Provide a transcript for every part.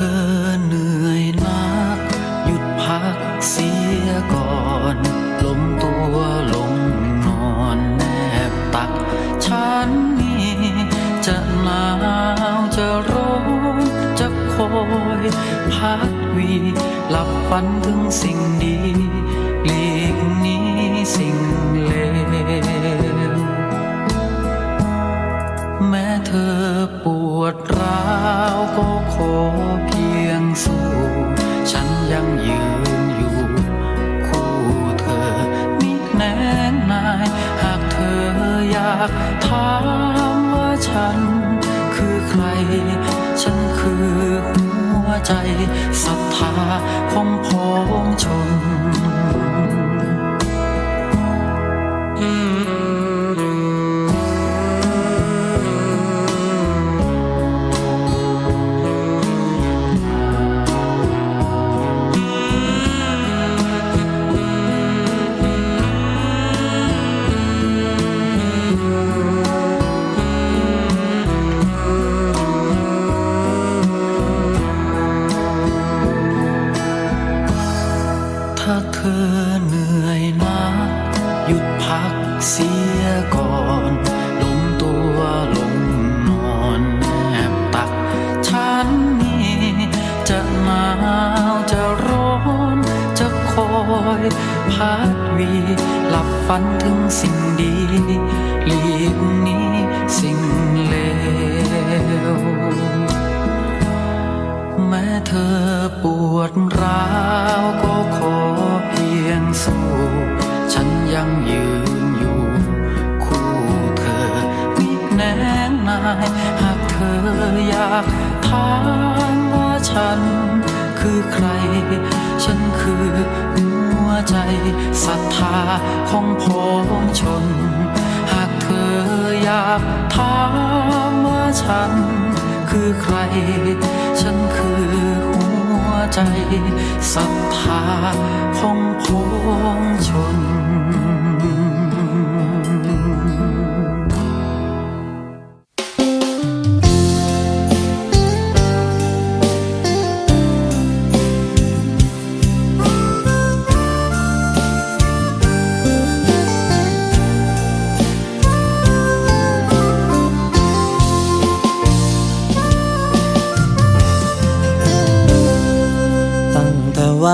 อเหนื่อยนัก หยุดพักเสียก่อนล้มตัวลงนอนแนบตัก ฉันนี่จะหนาวจะร้อนจะคอยพักวีหลับฝันถึงสิ่งดีหลีกนี้สิ่งเลวแม้เธอปวดร้าวก็ขอากถามว่าฉัน คือใคร ฉันคือหัวใจศรัทธาของพ้องชน อยพัดวีหลับฝันถึงสิ่งดีหลีกนี้สิ่งเลวแม้เธอปวดร้าวก็ขอเพียงสู้ฉันยังยืนอยู่ คู่เธอมิแนงนายหากเธออยากถามว่าฉันคือใคร ฉันคือ ใจศรัทธาของพ้องชน หากเธออยากถามว่าฉัน คือใคร ฉันคือหัวใจศรัทธาของพ้องชน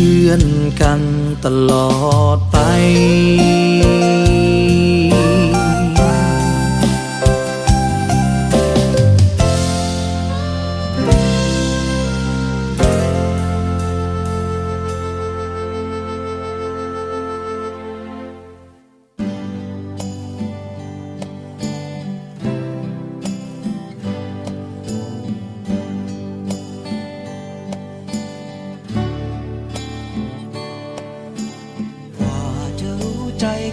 พื่อนกันตลอดไป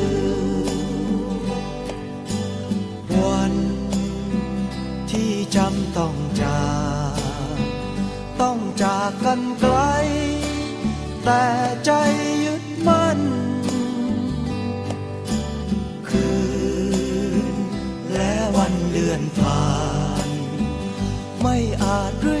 ื วันที่จำต้องจากต้องจากกันไกล แต่ใจยึดมั่น คืนและวันเดือนผ่าน ไม่อาจรื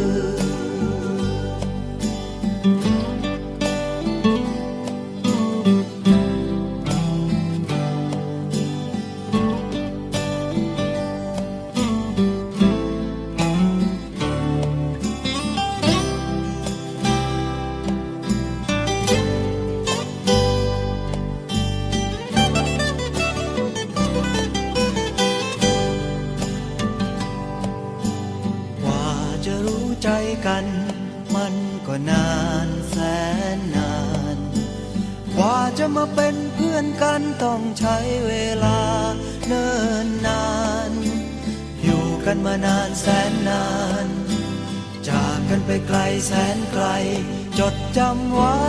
แสนนาน จากกันไปไกลแสนไกล จดจำไว้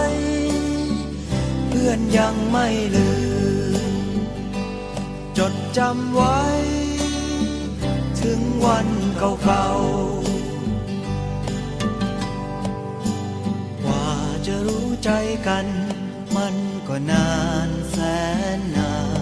เพื่อนยังไม่ลืม จดจำไว้ ถึงวันเก่าๆกว่าจะรู้ใจกัน มันก็นานแสนนาน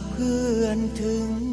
พื่อนถึง